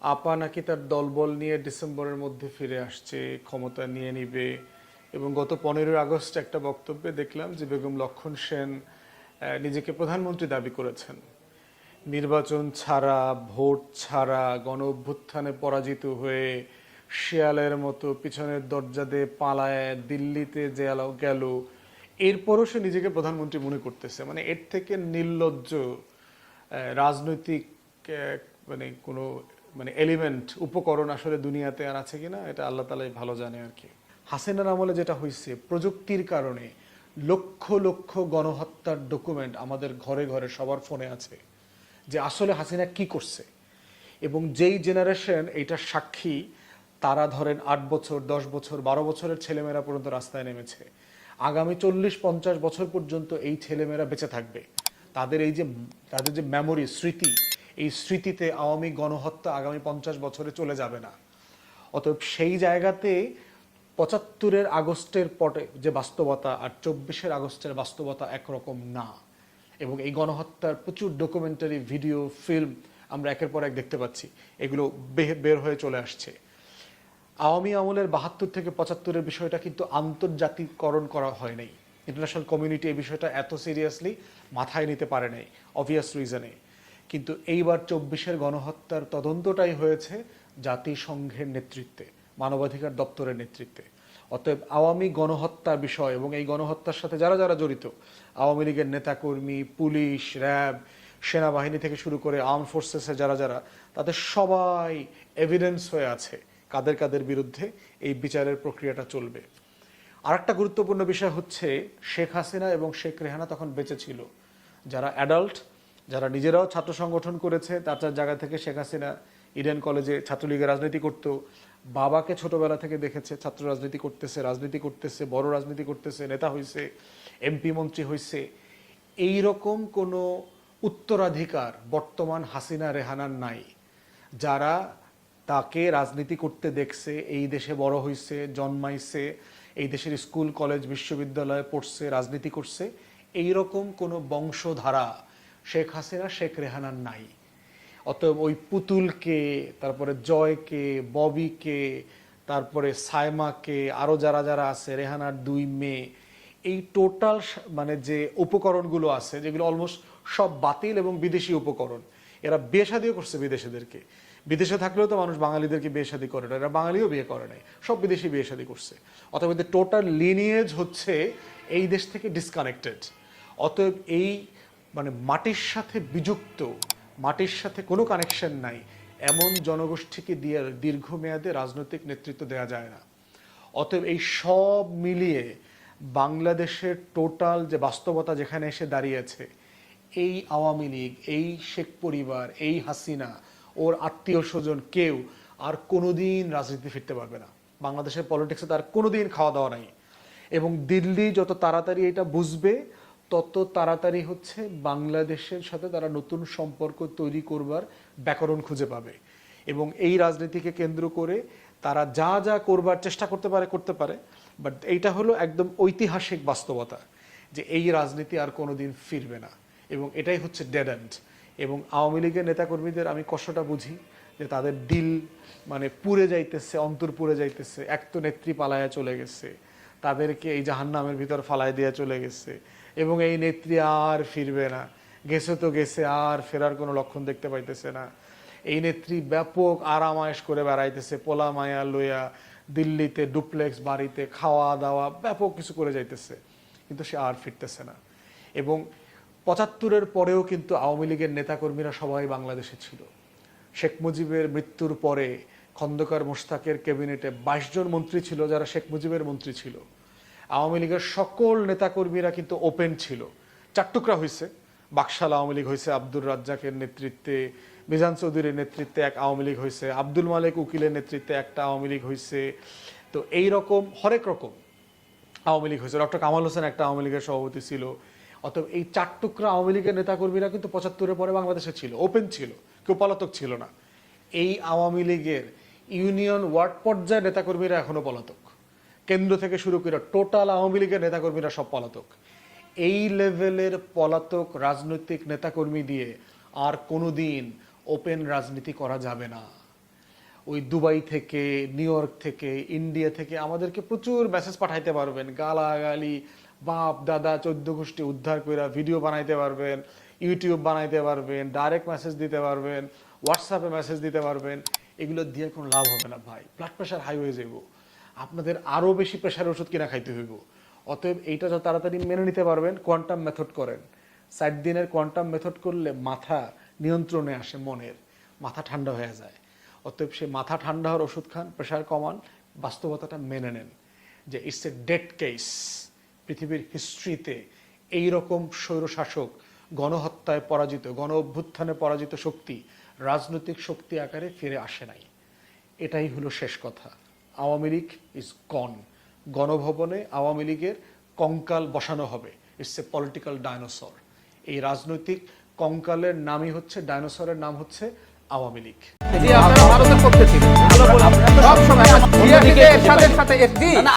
আপা নাকি তার দলবল নিয়ে ডিসেম্বরের মধ্যে ফিরে আসছে, ক্ষমতা নিয়ে নিবে। এবং গত পনেরোই আগস্ট একটা বক্তব্যে দেখলাম যে বেগম লক্ষণ সেন নিজেকে প্রধানমন্ত্রী দাবি করেছেন। নির্বাচন ছাড়া, ভোট ছাড়া, গণ অভ্যুত্থানে পরাজিত হয়ে শিয়ালের মতো পিছনের দরজা দিয়ে পালায়, দিল্লিতে যে গেল। এরপরও সে নিজেকে প্রধানমন্ত্রী মনে করতেছে। মানে এর থেকে নির্লজ্জ রাজনৈতিক মানে কোনো মানে এলিমেন্ট উপকরণ আসলে দুনিয়াতে আর আছে কিনা, এটা আল্লাহ তালাই ভালো জানে আর কি। হাসিনার আমলে যেটা হয়েছে প্রযুক্তির কারণে লক্ষ লক্ষ গণহত্যার ডকুমেন্ট আমাদের ঘরে ঘরে সবার ফোনে আছে, যে আসলে হাসিনা কি করছে। এবং যেই জেনারেশন এইটার সাক্ষী, তারা ধরেন আট বছর, দশ বছর, বারো বছরের ছেলেমেয়েরা পর্যন্ত রাস্তায় নেমেছে। আগামী চল্লিশ, পঞ্চাশ বছর পর্যন্ত এই ছেলেমেয়েরা বেঁচে থাকবে। তাদের এই যে, তাদের যে মেমোরি স্মৃতি এই স্মৃতিতে আওয়ামী গণহত্যা আগামী পঞ্চাশ বছরে চলে যাবে না। অতএব সেই জায়গাতে পঁচাত্তরের আগস্টের পটে যে বাস্তবতা আর চব্বিশের আগস্টের বাস্তবতা একরকম না। এবং এই গণহত্যার প্রচুর ডকুমেন্টারি ভিডিও ফিল্ম আমরা একের পর এক দেখতে পাচ্ছি। এগুলো বের হয়ে চলে আসছে। আওয়ামী আমলের বাহাত্তর থেকে পঁচাত্তরের বিষয়টা কিন্তু আন্তর্জাতিককরণ করা হয় নাই। ইন্টারন্যাশনাল কমিউনিটি এই বিষয়টা এত সিরিয়াসলি মাথায় নিতে পারে নাই অবভিয়াস রিজনে কিন্তু এইবার চব্বিশের গণহত্যার তদন্তটাই হয়েছে জাতিসংঘের নেতৃত্বে, মানবাধিকার দপ্তরের নেতৃত্বে। অতএব আওয়ামী গণহত্যার বিষয় এবং এই গণহত্যার সাথে যারা যারা জড়িত, আওয়ামী লীগের নেতাকর্মী, পুলিশ, র্যাব, সেনাবাহিনী থেকে শুরু করে আর্ম ফোর্সেসের যারা যারা, তাদের সবাই এভিডেন্স হয়ে আছে কাদের কাদের বিরুদ্ধে এই বিচারের প্রক্রিয়াটা চলবে। আরেকটা গুরুত্বপূর্ণ বিষয় হচ্ছে শেখ হাসিনা এবং শেখ রেহানা তখন বেঁচে ছিল। যারা অ্যাডাল্ট যারা নিজেরাও ছাত্র সংগঠন করেছে, তার তার জায়গা থেকে শেখ হাসিনা ইডেন কলেজে ছাত্রলীগের রাজনীতি করত। বাবাকে ছোটবেলা থেকে দেখেছে, ছাত্র রাজনীতি করতেছে রাজনীতি করতেছে, বড় রাজনীতি করতেছে, নেতা হয়েছে এমপি, মন্ত্রী হয়েছে এই রকম কোনো উত্তরাধিকার বর্তমান হাসিনা রেহানার নাই। যারা তাকে রাজনীতি করতে দেখছে, এই দেশে বড় হয়েছে জন্মাইছে, এই দেশের স্কুল, কলেজ, বিশ্ববিদ্যালয়ে পড়ছে, রাজনীতি করছে এই রকম কোনো বংশধারা শেখ হাসিনা, শেখ রেহানার নাই। অতএব ওই পুতুলকে, তারপরে জয়কে, ববিকে, তারপরে সাইমাকে আরও যারা যারা আছে, রেহানার দুই মেয়ে, এই টোটাল মানে যে উপকরণগুলো আছে, যেগুলো অলমোস্ট সব বাতিল এবং বিদেশি উপকরণ, এরা বিয়ে করছে বিদেশিদেরকে। বিদেশে থাকলেও তো মানুষ বাঙালিদেরকে বিয়ে করে না, এরা বাঙালিও বিয়ে করে নাই, সব বিদেশি বিয়ে শাদী করছে এদের টোটাল লিনিয়েজ হচ্ছে এই দেশ থেকে ডিসকানেক্টেড অতএব এই মানে মাটির সাথে বিযুক্ত, মাটির সাথে কোনো কানেকশন নাই, এমন জনগোষ্ঠীকে দিয়ে দীর্ঘমেয়াদে রাজনৈতিক নেতৃত্ব দেওয়া যায় না। অতএব এই সব মিলিয়ে বাংলাদেশের টোটাল যে বাস্তবতা যেখানে এসে দাঁড়িয়েছে এই আওয়ামী লীগ, এই শেখ পরিবার, এই হাসিনা, ওর আত্মীয় স্বজন, কেউ আর কোনোদিন রাজনীতি ফিরতে পারবে না। বাংলাদেশের পলিটিক্সে তার কোনোদিন খাওয়া দাওয়া নাই। এবং দিল্লি যত তাড়াতাড়ি এটা বুঝবে তত তাড়াতাড়ি হচ্ছে বাংলাদেশের সাথে তারা নতুন সম্পর্ক তৈরি করবার ব্যাকরণ খুঁজে পাবে। এবং এই রাজনীতিকে কেন্দ্র করে তারা যা যা করবার চেষ্টা করতে পারে করতে পারে। বাট এইটা হলো একদম ঐতিহাসিক বাস্তবতা যে এই রাজনীতি আর কোনোদিন ফিরবে না। এবং এটাই হচ্ছে ডেড এন্ড এবং আওয়ামী লীগের নেতাকর্মীদের আমি কষ্টটা বুঝি যে তাদের দিল মানে পুড়ে যাইতেছে, অন্তর পুড়ে যাইতেছে, এক তো নেত্রী পালায়া চলে গেছে, তাদেরকে এই জাহান্নামের ভিতর ফালায় দিয়ে চলে গেছে এবং এই নেত্রী আর ফিরবে না। গেছে তো গেছে, আর ফেরার কোনো লক্ষণ দেখতে পাইতেছে না। এই নেত্রী ব্যাপক আরামায়েশ করে বেড়াইতেছে, পোলা মায়া লইয়া দিল্লিতে ডুপ্লেক্স বাড়িতে খাওয়া দাওয়া ব্যাপক কিছু করে যাইতেছে, কিন্তু সে আর ফিরতেছে না। এবং পঁচাত্তরের পরেও কিন্তু আওয়ামী লীগের নেতাকর্মীরা সবাই বাংলাদেশে ছিল। শেখ মুজিবের মৃত্যুর পরে খন্দকার মোশতাকের ক্যাবিনেটে বাইশ জন মন্ত্রী ছিল, যারা শেখ মুজিবের মন্ত্রী ছিল। আওয়ামী লীগের সকল নেতাকর্মীরা কিন্তু ওপেন ছিল। চারটুকরা হয়েছে বাকশাল আওয়ামী লীগ হয়েছে আব্দুর রাজ্জাকের নেতৃত্বে, মিজান চৌধুরীর নেতৃত্বে এক আওয়ামী লীগ হয়েছে আব্দুল মালিক উকিলের নেতৃত্বে একটা আওয়ামী লীগ হয়েছে তো এই রকম হরেক রকম আওয়ামী লীগ হয়েছে ডক্টর কামাল হোসেন একটা আওয়ামী লীগের সভাপতি ছিল। অতএব এই চার টুকরা আওয়ামী লীগের নেতাকর্মীরা কিন্তু পঁচাত্তরের পরে বাংলাদেশে ছিল ওপেন ছিল, কেউ পলাতক ছিল না। এই আওয়ামী লীগের ইউনিয়ন ওয়ার্ড পর্যায়ের নেতাকর্মীরা এখনও পলাতক। কেন্দ্র থেকে শুরু করে টোটাল আওয়ামী লীগের নেতাকর্মীরা সব পলাতক। এই লেভেলের পলাতক রাজনৈতিক নেতাকর্মী দিয়ে আর কোনোদিন ওপেন রাজনীতি করা যাবে না। ওই দুবাই থেকে, নিউ ইয়র্ক থেকে, ইন্ডিয়া থেকে আমাদেরকে প্রচুর মেসেজ পাঠাইতে পারবেন। গালাগালি, বাপ, দাদা, চোদ্দ গোষ্ঠী উদ্ধার করে ভিডিও বানাইতে পারবেন ইউটিউব বানাইতে পারবেন ডাইরেক্ট মেসেজ দিতে পারবেন হোয়াটসঅ্যাপে মেসেজ দিতে পারবেন। এগুলো দিয়ে কোনো লাভ হবে না ভাই। ব্লাড প্রেশার হাই হয়ে যাব আপনাদের আরও বেশি প্রেশারের ওষুধ কিনা খাইতে হইব। অতএব এইটা যত তাড়াতাড়ি মেনে নিতে পারবেন কোয়ান্টাম মেথড করেন। ষাট দিনের কোয়ান্টাম মেথড করলে মাথা নিয়ন্ত্রণে আসে মনের, মাথা ঠান্ডা হয়ে যায়। অতএব সে মাথা ঠান্ডা হওয়ার ওষুধ খান প্রেশার কমান, বাস্তবতাটা মেনে নেন যে ইটস এ ডেড কেস পৃথিবীর হিস্ট্রিতে এইরকম স্বৈরশাসক, গণহত্যায় পরাজিত গণ অভ্যুত্থানে পরাজিত শক্তি রাজনৈতিক শক্তি আকারে ফিরে আসে নাই। এটাই হলো শেষ কথা। আওয়ামী লীগ ইজ গন গণভবনে আওয়ামী লীগের কঙ্কাল বসানো হবে। ইটস এ পলিটিক্যাল ডায়নোসর এই রাজনৈতিক কঙ্কালের নামই হচ্ছে ডায়নোসরের নাম হচ্ছে আওয়ামী লীগ। আপনারা ভারতের পক্ষে ছিলেন। সব সময় জিয়া সাথে একটি